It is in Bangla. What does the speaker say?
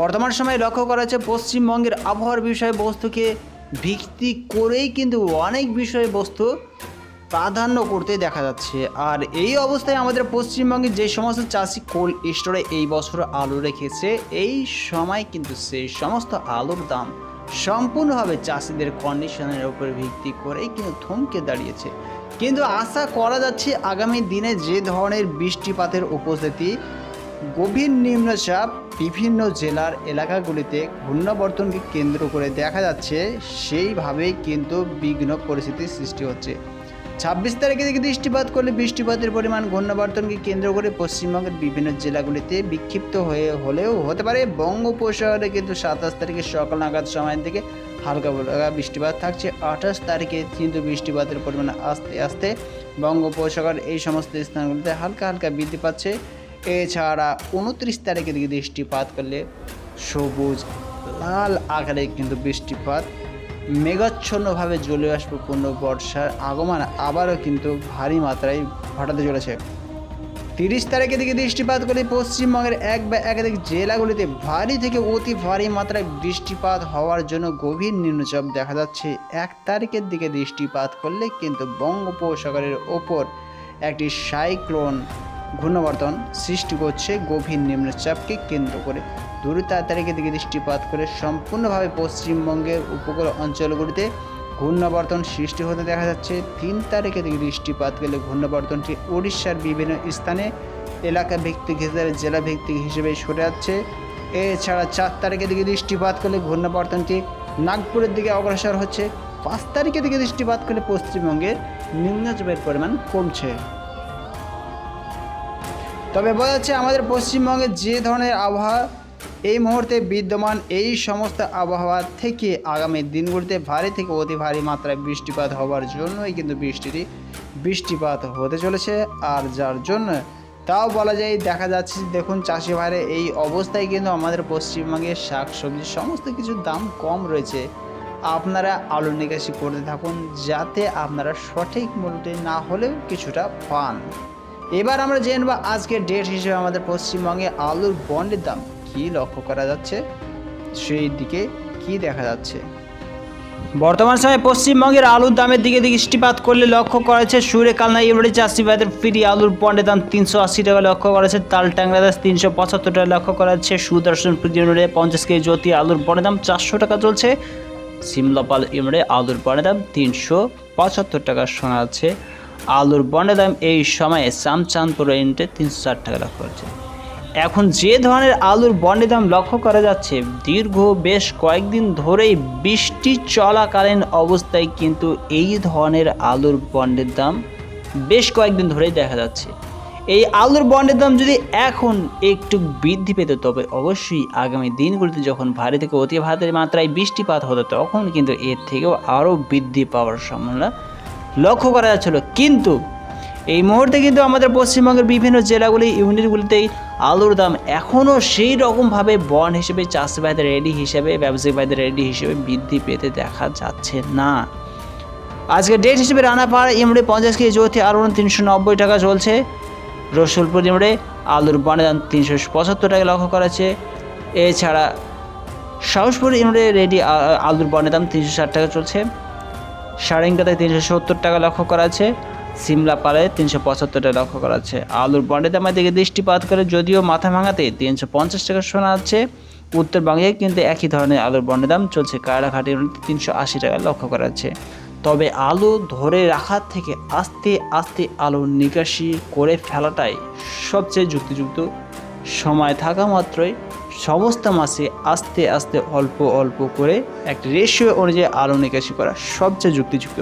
বর্তমান সময়ে লক্ষ্য করা যাচ্ছে পশ্চিমবঙ্গের আবহাওয়ার বিষয়বস্তুকে ভিত্তি করেই কিন্তু অনেক বিষয়বস্তু প্রাধান্য করতে দেখা যাচ্ছে। আর এই অবস্থায় আমাদের পশ্চিমবঙ্গে যে সমস্ত চাষি কোল্ড স্টোরে এই বছর আলু রেখেছে, এই সময় কিন্তু সেই সমস্ত আলুর দাম সম্পূর্ণভাবে চাষিদের কন্ডিশনের উপর ভিত্তি করেই কিন্তু থমকে দাঁড়িয়েছে। কিন্তু আশা করা যাচ্ছে আগামী দিনে যে ধরনের বৃষ্টিপাতের উপস্থিতি গভীর নিম্নচাপ বিভিন্ন জেলার এলাকাগুলিতে ঘূর্ণাবর্তনকে কেন্দ্র করে দেখা যাচ্ছে, সেইভাবেই কিন্তু বিঘ্ন পরিস্থিতির সৃষ্টি হচ্ছে। ছাব্বিশ তারিখে থেকে দৃষ্টিপাত করলে বৃষ্টিপাতের পরিমাণ ঘূর্ণাবর্তনকে কেন্দ্র করে পশ্চিমবঙ্গের বিভিন্ন জেলাগুলিতে বিক্ষিপ্ত হয়ে হলেও হতে পারে। বঙ্গোপসাগরে কিন্তু সাতাশ তারিখে সকাল নাগাদ সময় থেকে হালকা হালকা বৃষ্টিপাত থাকছে। আঠাশ তারিখে কিন্তু বৃষ্টিপাতের পরিমাণ আস্তে আস্তে বঙ্গোপসাগর এই সমস্ত স্থানগুলিতে হালকা হালকা বৃদ্ধি পাচ্ছে। এছাড়া উনত্রিশ তারিখে দিকে দৃষ্টিপাত করলে সবুজ, লাল আকারে কিন্তু বৃষ্টিপাত। মেঘাচ্ছন্নভাবে জ্বলে আসবে পূর্ণ বর্ষার আগমন, আবারও কিন্তু ভারী মাত্রায় ঘটাতে চলেছে। তিরিশ তারিখের দিকে দৃষ্টিপাত করে পশ্চিমবঙ্গের এক বা একাধিক জেলাগুলিতে ভারী থেকে অতি ভারী মাত্রায় বৃষ্টিপাত হওয়ার জন্য গভীর নিম্নচাপ দেখা যাচ্ছে। এক তারিখের দিকে দৃষ্টিপাত করলে কিন্তু বঙ্গোপসাগরের ওপর একটি সাইক্লোন ঘূর্ণাবর্তন সৃষ্টি করছে গভীর নিম্নচাপকে কেন্দ্র করে। দুই তারিখের দিকে দৃষ্টিপাত করে সম্পূর্ণভাবে পশ্চিমবঙ্গের উপকূল অঞ্চলগুলিতে ঘূর্ণাবর্তন সৃষ্টি হতে দেখা যাচ্ছে। তিন তারিখে দিকে দৃষ্টিপাত গেলে ঘূর্ণাবর্তনটি উড়িষ্যার বিভিন্ন স্থানে এলাকা ভিত্তিক হিসেবে জেলা ভিত্তিক হিসেবে সরে যাচ্ছে। এছাড়া চার তারিখের দিকে দৃষ্টিপাত করলে ঘূর্ণাবর্তনটি নাগপুরের দিকে অগ্রসর হচ্ছে। পাঁচ তারিখের দিকে দৃষ্টিপাত করলে পশ্চিমবঙ্গের নিম্নচাপের পরিমাণ কমছে। তবে বোঝা যাচ্ছে আমাদের পশ্চিমবঙ্গে যে ধরনের আবহাওয়া এই মুহূর্তে বিদ্যমান, এই সমস্ত আবহাওয়া থেকে আগামী দিনগুলিতে ভারী থেকে অতি ভারী মাত্রায় বৃষ্টিপাত হওয়ার জন্যই কিন্তু বৃষ্টিটি বৃষ্টিপাত হতে চলেছে। আর যার জন্য তাও বলা যায়, দেখা যাচ্ছে দেখুন চাষি ভাইরে এই অবস্থায় কিন্তু আমাদের পশ্চিমবঙ্গের শাক সবজি সমস্ত কিছুর দাম কম রয়েছে। আপনারা আলু নিকাশি করতে থাকুন যাতে আপনারা সঠিক মূল্যে না হলেও কিছুটা পান। এবার আমরা জেনে নেব আজকের ডেট হিসেবে আমাদের পশ্চিমবঙ্গে আলুর বন্ডের দাম কি লক্ষ্য করা যাচ্ছে? সেই দিকে কি দেখা যাচ্ছে? বর্তমান সময়ে পশ্চিমবঙ্গের আলুর দামের দিকে দৃষ্টিপাত করলে লক্ষ্য করা যাচ্ছে সুরে কালনা ইউরি চাষি ভাইদের ফিরি আলুর বন্ডের দাম তিনশো আশি টাকা লক্ষ্য করা যাচ্ছে। তাল ট্যাংরা দাস তিনশো পঁচাত্তর টাকা লক্ষ্য করা যাচ্ছে। সুদর্শন ইউনিটে পঞ্চাশ কেজি জ্যোতি আলুর বন্ডের দাম চারশো টাকা চলছে। সিমলাপাল ইউনিটে আলুর বন্ডের দাম তিনশো পঁচাত্তর টাকা শোনা যাচ্ছে। আলুর বন্ডের দাম এই সময়ে সামচাঁদপুর ইউনিটে তিনশো ষাট টাকা লক্ষ্য করছে এখন যে ধরনের আলুর বন্ডের দাম লক্ষ্য করা যাচ্ছে, দীর্ঘ বেশ কয়েকদিন ধরেই বৃষ্টি চলাকালীন অবস্থায় কিন্তু এই ধরনের আলুর বন্ডের দাম বেশ কয়েকদিন ধরেই দেখা যাচ্ছে। এই আলুর বন্ডের দাম যদি এখন একটু বৃদ্ধি পেত, তবে অবশ্যই আগামী দিনগুলিতে যখন ভারী থেকে অতি ভারতের মাত্রায় বৃষ্টিপাত হতো, তখন কিন্তু এর থেকেও আরও বৃদ্ধি পাওয়ার সম্ভাবনা লক্ষ্য করা যাচ্ছিল। কিন্তু এই মুহূর্তে কিন্তু আমাদের পশ্চিমবঙ্গের বিভিন্ন জেলাগুলি ইউনিটগুলিতেই আলুর দাম এখনও সেই রকমভাবে বন হিসেবে চাষি ভাইদের রেডি হিসেবে ব্যবসায়িক ভাইদের রেডি হিসেবে বৃদ্ধি পেতে দেখা যাচ্ছে না। আজকে ডেট হিসেবে রানাপাড়া ইমড়ে পঞ্চাশ কেজি জ্যোতি আলুর তিনশো নব্বই টাকা চলছে। রসুলপুর ইমড়ে আলুর বনের দাম তিনশো পঁচাত্তর টাকা লক্ষ্য করা আছে এছাড়া সাহসপুর ইমড়ে রেডি আলুর বনের দাম তিনশো ষাট টাকা চলছে। সারেঙ্গাতে তিনশো সত্তর টাকা লক্ষ্য করা আছে সিমলা পালে তিনশো পঁচাত্তর টাকা লক্ষ্য করা আছে আলুর বন্ডের দামের দিকে দৃষ্টিপাত করে যদিও মাথা ভাঙাতে তিনশো পঞ্চাশ টাকা শোনা যাচ্ছে উত্তরবঙ্গে কিন্তু একই ধরনের আলুর বন্ডের দাম চলছে। কায়রাঘাটি তিনশো আশি টাকা লক্ষ্য করা যাচ্ছে তবে আলু ধরে রাখার থেকে আস্তে আস্তে আলু নিকাশি করে ফেলাটাই সবচেয়ে যুক্তিযুক্ত। সময় থাকা মাত্রই সমস্ত মাসে আস্তে আস্তে অল্প অল্প করে একটা রেশিও অনুযায়ী আলো নিকাশি করা সবচেয়ে যুক্তিযুক্ত।